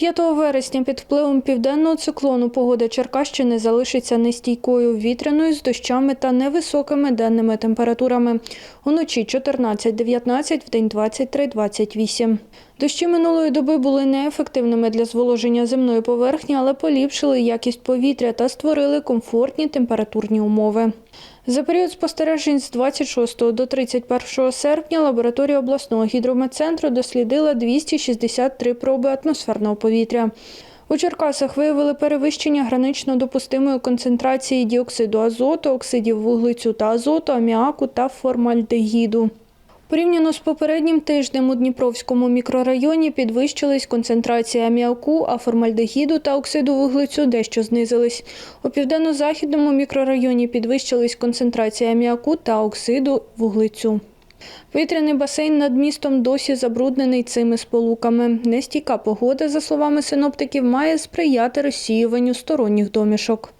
5 вересня під впливом південного циклону погода Черкащини залишиться нестійкою, вітряною з дощами та невисокими денними температурами. Уночі 14-19, вдень 23-28. Дощі минулої доби були неефективними для зволоження земної поверхні, але поліпшили якість повітря та створили комфортні температурні умови. За період спостережень з 26 до 31 серпня лабораторія обласного гідрометцентру дослідила 263 проби атмосферного повітря. У Черкасах виявили перевищення гранично допустимої концентрації діоксиду азоту, оксидів вуглецю та азоту, аміаку та формальдегіду. Порівняно з попереднім тижнем у Дніпровському мікрорайоні підвищились концентрації аміаку, а формальдегіду та оксиду вуглецю дещо знизились. У південно-західному мікрорайоні підвищились концентрації аміаку та оксиду вуглецю. Повітряний басейн над містом досі забруднений цими сполуками. Нестійка погода, за словами синоптиків, має сприяти розсіюванню сторонніх домішок.